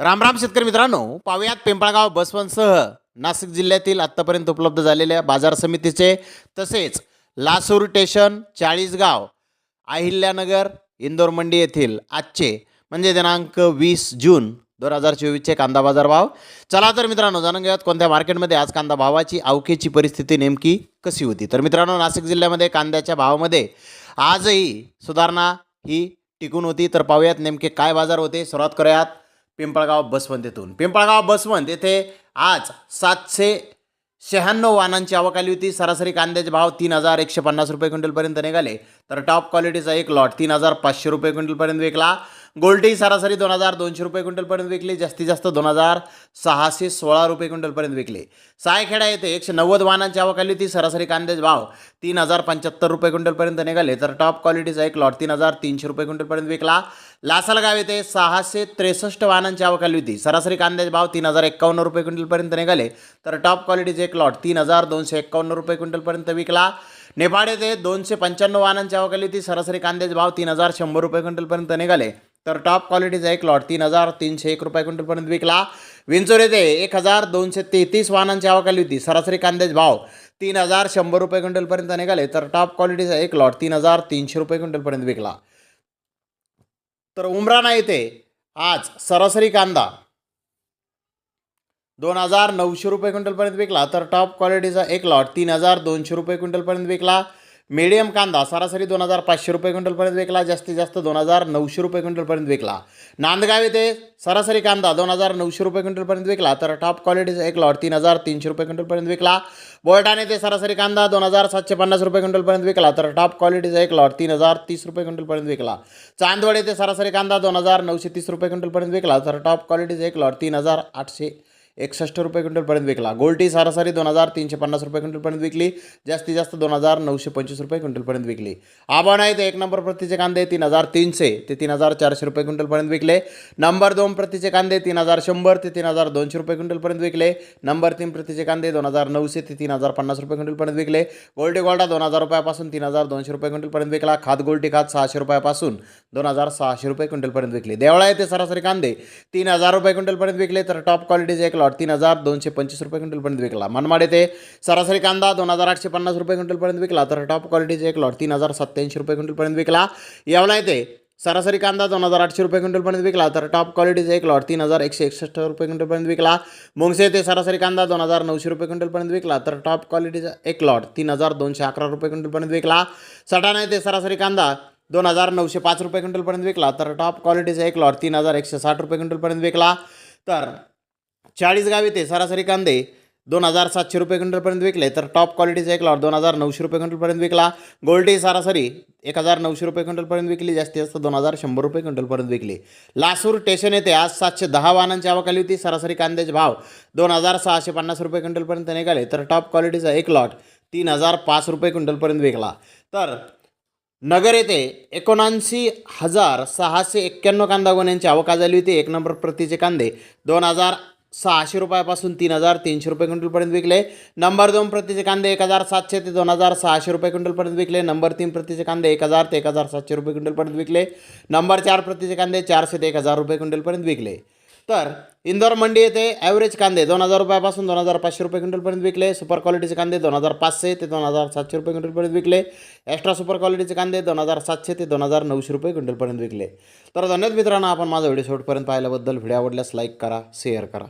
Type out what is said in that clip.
रामराम शेतकरी मित्रांनो पाहुयात पिंपळगाव बसवंतसह नाशिक जिल्ह्यातील आत्तापर्यंत उपलब्ध झालेल्या बाजार समितीचे तसेच लासूर स्टेशन चाळीसगाव अहिल्यानगर इंदोर मंडी येथील आजचे म्हणजे दिनांक वीस जून दोन हजार चोवीसचे कांदा बाजार भाव. चला तर मित्रांनो जाणून घेऊयात कोणत्या मार्केटमध्ये आज कांदा भावाची अवकेची परिस्थिती नेमकी कशी होती. तर मित्रांनो नाशिक जिल्ह्यामध्ये कांद्याच्या भावामध्ये आजही सुधारणा ही टिकून होती. तर पाहूयात नेमके काय बाजार होते सुरुवात करूयात. पिंपळगाव बसवंत येथून पिंपळगाव बसवंत येथे आज सातशे शहाण्णव वाहनांची आवक आली होती. सरासरी कांद्याचे भाव तीन हजार एकशे पन्नास रुपये क्विंटलपर्यंत निघाले. तर टॉप क्वालिटीचा एक लॉट तीन हजार पाचशे रुपये क्विंटलपर्यंत विकला. गोल्टी सरासरी दोन हजार दोनशे रुपये क्विंटलपर्यंत विकली. जास्तीत जास्त दोन हजार सहाशे सोळा रुपये क्विंटलपर्यंत विकले. सायखेडा येथे एकशे नव्वद वाहनांची आवक आली होती. सरासरी कांद्याचे भाव तीन हजार पंच्याहत्तर रुपये क्विंटलपर्यंत निघाले. तर टॉप क्वालिटीचा एक लॉट तीन हजार तीनशे रुपये क्विंटलपर्यंत विकला. लासलगाव येथे सहाशे त्रेसष्ट वाहनांची आवक आली होती. सरासरी कांद्याचे भाव तीन हजार एक्कावन्न रुपये क्विंटलपर्यंत निघाले. तर टॉप क्वालिटीचे एक लॉट तीन हजार दोनशे एक्कावन्न रुपये क्विंटलपर्यंत विकला. नेपाळ येथे दोनशे पंच्याण्णव वाहनांची आवक आली होती. सरासरी कांद्याचे भाव तीन हजार शंभर रुपये क्विंटलपर्यंत निघाले. तर टॉप क्वालिटीचा एक लॉट तीन हजार तीनशे एक रुपये क्विंटलपर्यंत विकला. विंचोर येथे एक हजार दोनशे तेहतीस वाहनांची आवक आली होती. सरासरी कांद्याचे भाव तीन हजार शंभर रुपये क्विंटलपर्यंत निघाले. तर टॉप क्वालिटीचा एक लॉट तीन हजार तीनशे रुपये क्विंटलपर्यंत विकला. तर उमराणा येथे आज सरासरी कांदा दोन हजार नऊशे रुपये क्विंटलपर्यंत विकला. तर टॉप क्वालिटीचा एक लॉट तीन हजार दोनशे रुपये क्विंटलपर्यंत विकला. मीडियम कांदा सरासरी दोन हजार पाचशे रुपये क्विंटलपर्यंत विकला जास्तीत जास्त दोन हजार नऊशे रुपये क्विंटलपर्यंत विकला. नांदगाव येथे सरासरी कांदा दोन हजार नऊशे रुपये क्विंटलपर्यंत विकला तर टॉप क्वालिटीचा एक लॉट तीन हजार तीनशे रुपये क्विंटलपर्यंत विकला. बोलटाण येथे सरासरी कांदा दोन हजार सातशे पन्नास रुपये क्विंटलपर्यंत विकला तर टॉप क्वालिटीचा एक लॉट तीन हजार तीस रुपये क्विंटलपर्यंत विकला. चांदवड येथे सरासरी कांदा दोन हजार नऊशे तीस रुपये क्विंटलपर्यंत विकला तर टॉप क्वालिटीचा एक लॉट तीन हजार आठशे एकसष्ट रुपये क्विंटलपर्यंत विकला. गोल्टी सरासरी दोन हजार तीनशे पन्नास रुपये क्विंटलपर्यंत विकली. जास्तीत जास्त दोन हजार नऊशे पंचवीस रुपये क्विंटलपर्यंत विकली. आबाणा येथे एक नंबर प्रतीचे कांदे तीन हजार तीनशे ते तीन हजार चारशे रुपये क्विंटलपर्यंत विकले. नंबर दोन प्रतीचे कांदे तीन हजार शंभर ते तीन हजार दोनशे रुपये क्विंटलपर्यंत विकले. नंबर तीन प्रतीचे कांदे दोन हजार नऊशे ते तीन हजार पन्नास रुपये क्विंटलपर्यंत विकले. गोल्टी गोल्डा दोन हजार रुपयापासून तीन हजार दोनशे रुपये क्विंटलपर्यंत विकला. खात गोल्टी खात सहाशे रुपयापासून दोन हजार सहाशे रुपये क्विंटलपर्यंत विकले. देवळा येथे सरासरी कांदे तीन हजार रुपये क्विंटलपर्यंत विकले. तर टॉप क्वालिटीचे एक लॉट तीन हजार दोनशे पंचवीस रुपये क्विंटलपर्यंत विकला. मनमाड येथे सरासरी कांदा दोन हजार आठशे पन्नास रुपये क्विंटलपर्यंत विकला. तर टॉप क्वालिटीचे एक लॉट तीन हजार सत्त्याऐंशी रुपये क्विंटलपर्यंत विकला. येवला येथे सरासरी कांदा दोन हजार आठशे रुपये क्विंटलपर्यंत विकला. तर टॉप क्वालिटीचा एक लॉट तीन हजार एकशे एकसष्ट रुपये क्विंटलपर्यंत विकला. मुंगसे येथे सरासरी कांदा दोन हजार नऊशे रुपये क्विंटलपर्यंत विकला. तर टॉप क्वालिटीचा एक लॉट तीन हजार दोनशे अकरा रुपये क्विंटलपर्यंत विकला. सटाणा येथे सरासरी कांदा दोन हजार नऊशे पाच रुपये क्विंटलपर्यंत विकला. तर टॉप क्वालिटीचा एक लॉट तीन हजार एकशे साठ रुपये क्विंटलपर्यंत विकला. तर चाळीस गाव येथे सरासरी कांदे. दोन हजार सातशे रुपये क्विंटलपर्यंत विकले तर टॉप क्वालिटीचा एक लॉट दोन हजार नऊशे रुपये क्विंटलपर्यंत विकला. गोल्डे सरासरी एक हजार नऊशे रुपये क्विंटलपर्यंत विकली जास्तीत जास्त दोन हजार शंभर रुपये क्विंटलपर्यंत विकली. लासूर स्टेशन येथे आज सातशे दहा वाहनांची आवक आली होती सरासरी कांद्याचे भाव दोन हजार सहाशे पन्नास रुपये क्विंटलपर्यंत निघाले तर टॉप क्वालिटीचा एक लॉट तीन हजार पाच रुपये क्विंटलपर्यंत विकला. तर नगर येथे एकोणऐंशी हजार सहाशे एक्क्याण्णव कांदा गोण्यांची आवक झाली होती एक नंबर प्रतीचे कांदे दोन हजार सहाशे रुपयापासून तीन हजार तीनशे रुपये क्विंटलपर्यंत विकले. नंबर दोन प्रतीचे कांदे एक हजार सातशे ते दोन हजार सहाशे रुपये क्विंटलपर्यंत विकले. नंबर तीन प्रतीचे कांदे एक हजार ते एक हजार सातशे रुपये क्विंटलपर्यंत विकले. नंबर चार प्रतीचे कांदे चारशे ते एक हजार रुपये क्विंटलपर्यंत विकले. तर इंदोर मंडी येथे ॲव्हरेज कांदे दोन हजार रुपयापासून दोन हजार पाचशे रुपये क्विंटलपर्यंत विकले. सुपर क्वालिटीचे कांदे दोन हजार पाचशे ते दोन हजार सातशे रुपये क्विंटलपर्यंत विकले. एक्स्ट्रा सुपर क्वालिटीचे कांदे दोन हजार सातशे ते दोन हजार नऊशे रुपये क्विंटलपर्यंत विकले. तर धन्यवाद मित्रांनो आपण माझा व्हिडिओ शेवटपर्यंत पाहिल्याबद्दल. व्हिडिओ आवडल्यास लाईक करा शेअर करा.